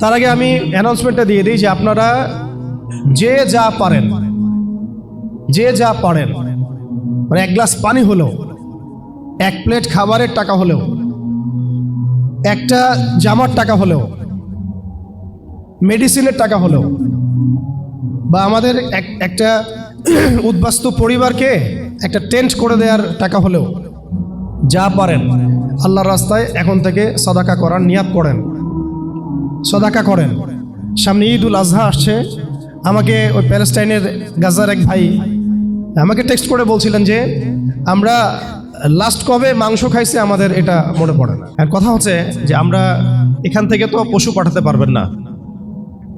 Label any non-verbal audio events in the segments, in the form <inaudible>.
তার আগে আমি অ্যানাউন্সমেন্টটা দিয়ে দিই যে আপনারা যে যা পারেন, যে যা পারেন মানে এক গ্লাস পানি হলেও, এক প্লেট খাবারের টাকা হলেও, একটা জামার টাকা হলেও মেডিসিনের টাকা হলেও, বা আমাদের এক, একটা <clears throat> উদ্বাস্তু পরিবারকে একটা টেন্ট করে দেওয়ার টাকা হলেও, যা পারেন, আল্লাহর রাস্তায় এখন থেকে সদাকা করার নিয়াত করেন। সদাকা করেন। সামনে ঈদ উল আজহা আসছে। আমাকে ওই প্যালেস্টাইনের গাজার এক ভাই আমাকে টেক্সট করে বলছিলেন যে, আমরা লাস্ট কবে মাংস খাইছে আমাদের এটা মনে পড়ে না। আর কথা হচ্ছে যে, আমরা এখান থেকে তো পশু পাঠাতে পারবেন না।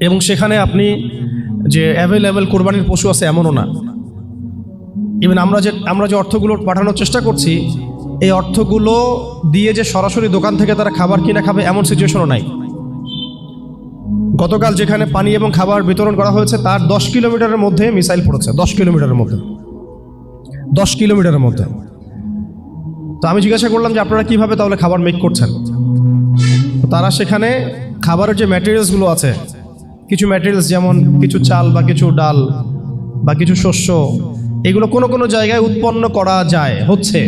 এবং সেখানে আপনি যে অ্যাভেলেবেল কোরবানির পশু আছে এমনও না। ইভেন আমরা যে আমরা যে অর্থগুলো পাঠানোর চেষ্টা করছি, এই অর্থগুলো দিয়ে যে সরাসরি দোকান থেকে তারা খাবার কিনে খাবে এমন সিচুয়েশনও নাই। গতকাল যেখানে পানি এবং খাবার বিতরণ করা হয়েছে, তার দশ কিলোমিটারের মধ্যে মিসাইল পড়েছে। দশ কিলোমিটারের মধ্যে। দশ কিলোমিটারের মধ্যে। তো আমি জিজ্ঞাসা করলাম যে আপনারা কীভাবে তাহলে খাবার মেক করছেন? তারা সেখানে খাবারের যে ম্যাটেরিয়ালসগুলো আছে, কিছু ম্যাটেরিয়ালস যেমন কিছু চাল বা কিছু ডাল বা কিছু শস্য, এগুলো কোনো কোনো জায়গায় উৎপন্ন করা যায়, হচ্ছে।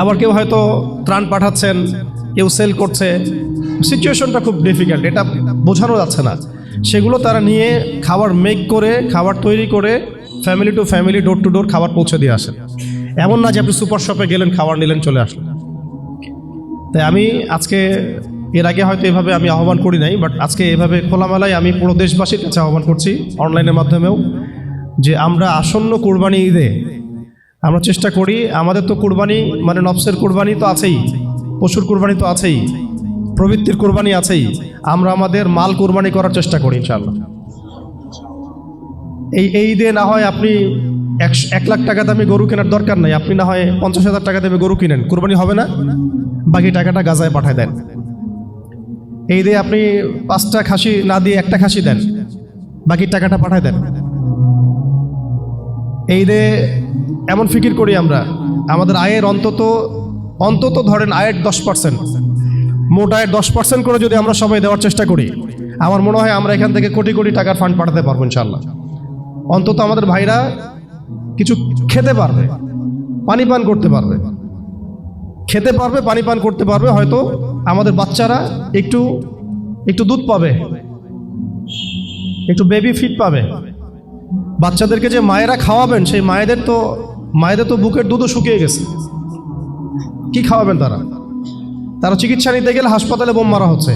আবার কেউ হয়তো ত্রাণ পাঠাচ্ছেন, কেউ সেল করছে। সিচুয়েশনটা খুব ডিফিকাল্ট এটা বোঝানো যাচ্ছে না। সেগুলো তারা নিয়ে খাবার মেক করে, খাবার তৈরি করে family to family door to door খাবার পৌঁছে দিয়ে আসেন। এমন না যে আপনি সুপার শপে গেলেন, খাবার নিলেন, চলে আসলেন। তাই আমি আজকে এর আগে হয়তো এভাবে আমি আহ্বান করি নাই বাট আজকে এভাবে খোলামেলায় আমি পুরো দেশবাসীর কাছে আহ্বান করছি অনলাইনের মাধ্যমেও, যে আমরা আসন্ন কোরবানি ঈদে আমরা চেষ্টা করি, আমাদের তো কোরবানি মানে নফসের কোরবানি তো আছেই, পশুর কোরবানি তো আছেই। প্রবৃত্তির কোরবানি আছেই। আমরা আমাদের মাল কোরবানি করার চেষ্টা করি ইনশাল্লাহ এই এই দিয়ে না হয় আপনি এক এক লাখ টাকা দামে গরু কেনার দরকার নাই। আপনি না হয় পঞ্চাশ হাজার টাকা দামে গরু কিনেন। কোরবানি হবে না? বাকি টাকাটা গাজায় পাঠায় দেন। এই দিয়ে আপনি পাঁচটা খাসি না দিয়ে একটা খাসি দেন। বাকি টাকাটা পাঠায় দেন। এই দিয়ে এমন ফিকির করি আমরা। আমাদের আয়ের অন্তত অন্তত ধরেন আয়ের দশ পার্সেন্ট। মোট আয়ের দশ পার্সেন্ট করে যদি আমরা সবাই দেওয়ার চেষ্টা করি, আমার মনে হয় আমরা এখান থেকে কোটি কোটি টাকার ফান্ড পাঠাতে পারব ইনশাল্লাহ অন্তত আমাদের ভাইরা কিছু খেতে পারবে, পানি পান করতে পারবে। খেতে পারবে, পানি পান করতে পারবে, হয়তো আমাদের বাচ্চারা একটু একটু দুধ পাবে, একটু বেবি ফিট পাবে। বাচ্চাদেরকে যে মায়েরা খাওয়াবেন, সেই মায়েদের তো মায়েদের তো বুকের দুধও শুকিয়ে গেছে। কি খাওয়াবেন তারা? তারা চিকিৎসা নিতে গেলে হাসপাতালে বোম মারা হচ্ছে।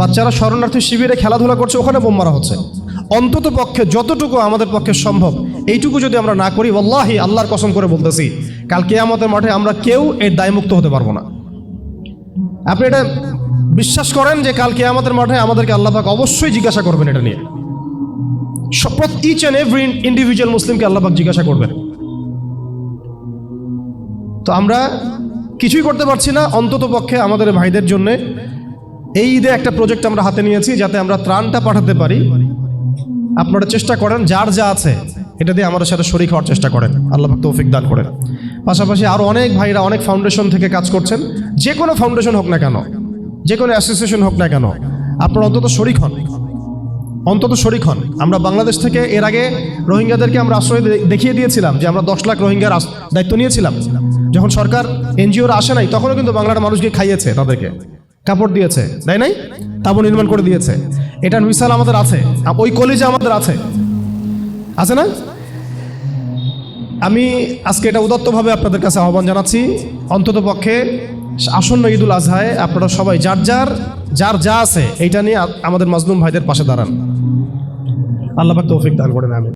বাচ্চারা শরণার্থী শিবিরে খেলাধুলা করছে, ওখানে বোম মারা হচ্ছে। অন্তত পক্ষে যতটুকু আমাদের পক্ষে সম্ভব, এইটুকু যদি আমরা না করি আল্লাহি আল্লাহর কসম করে বলতেছি, কাল কেয়ামতের মাঠে আমরা কেউ এর দায়মুক্ত হতে পারব না। আপনি এটা বিশ্বাস করেন যে কাল কেয়ামতের মাঠে আমাদেরকে আল্লাহ পাক অবশ্যই জিজ্ঞাসা করবেন এটা নিয়ে। শপথ ইচ অ্যান্ড এভরি ইন্ডিভিজুয়াল মুসলিমকে আল্লাহ পাক জিজ্ঞাসা করবেন। তো আমরা কিছুই করতে পারছি না, অন্তত পক্ষে আমাদের ভাইদের জন্য। এই ঈদে একটা প্রজেক্ট আমরা হাতে নিয়েছি যাতে আমরা ত্রাণটা পাঠাতে পারি। আপনারা চেষ্টা করেন, যার যা আছে, এটা দিয়ে আমাদের সাথে শরিক হওয়ার চেষ্টা করেন। আল্লাহ তৌফিক দান করেন। পাশাপাশি আরও অনেক ভাইরা, অনেক ফাউন্ডেশন থেকে কাজ করছেন। যে কোনো ফাউন্ডেশন হোক না কেন, যে কোনো অ্যাসোসিয়েশন হোক না কেন, আপনারা অন্তত শরিক হন। অন্তত শরিক হন। আমরা বাংলাদেশ থেকে এর আগে রোহিঙ্গাদেরকে আমরা আশ্রয় দেখিয়ে দিয়েছিলাম যে আমরা দশ লাখ রোহিঙ্গার দায়িত্ব নিয়েছিলাম। যখন সরকার এনজিওরা আসে নাই, তখনও কিন্তু বাংলার মানুষকে খাইয়েছে তাদেরকে। কাপড় দিয়েছে, তাই নাই? তাবু নির্মাণ করে দিয়েছে। এটার মিসাল আমাদের আছে, ওই কলেজে আমাদের আছে। আছে না? আমি আজকে এটা উদত্তভাবে আপনাদের কাছে আহ্বান জানাচ্ছি। অন্তত পক্ষে আসন্ন ঈদুল আজহায় আপনারা সবাই যার যার যার যা আছে, এইটা নিয়ে আমাদের মাজলুম ভাইদের পাশে দাঁড়ান। আল্লাহ তৌফিক দান করেন আমি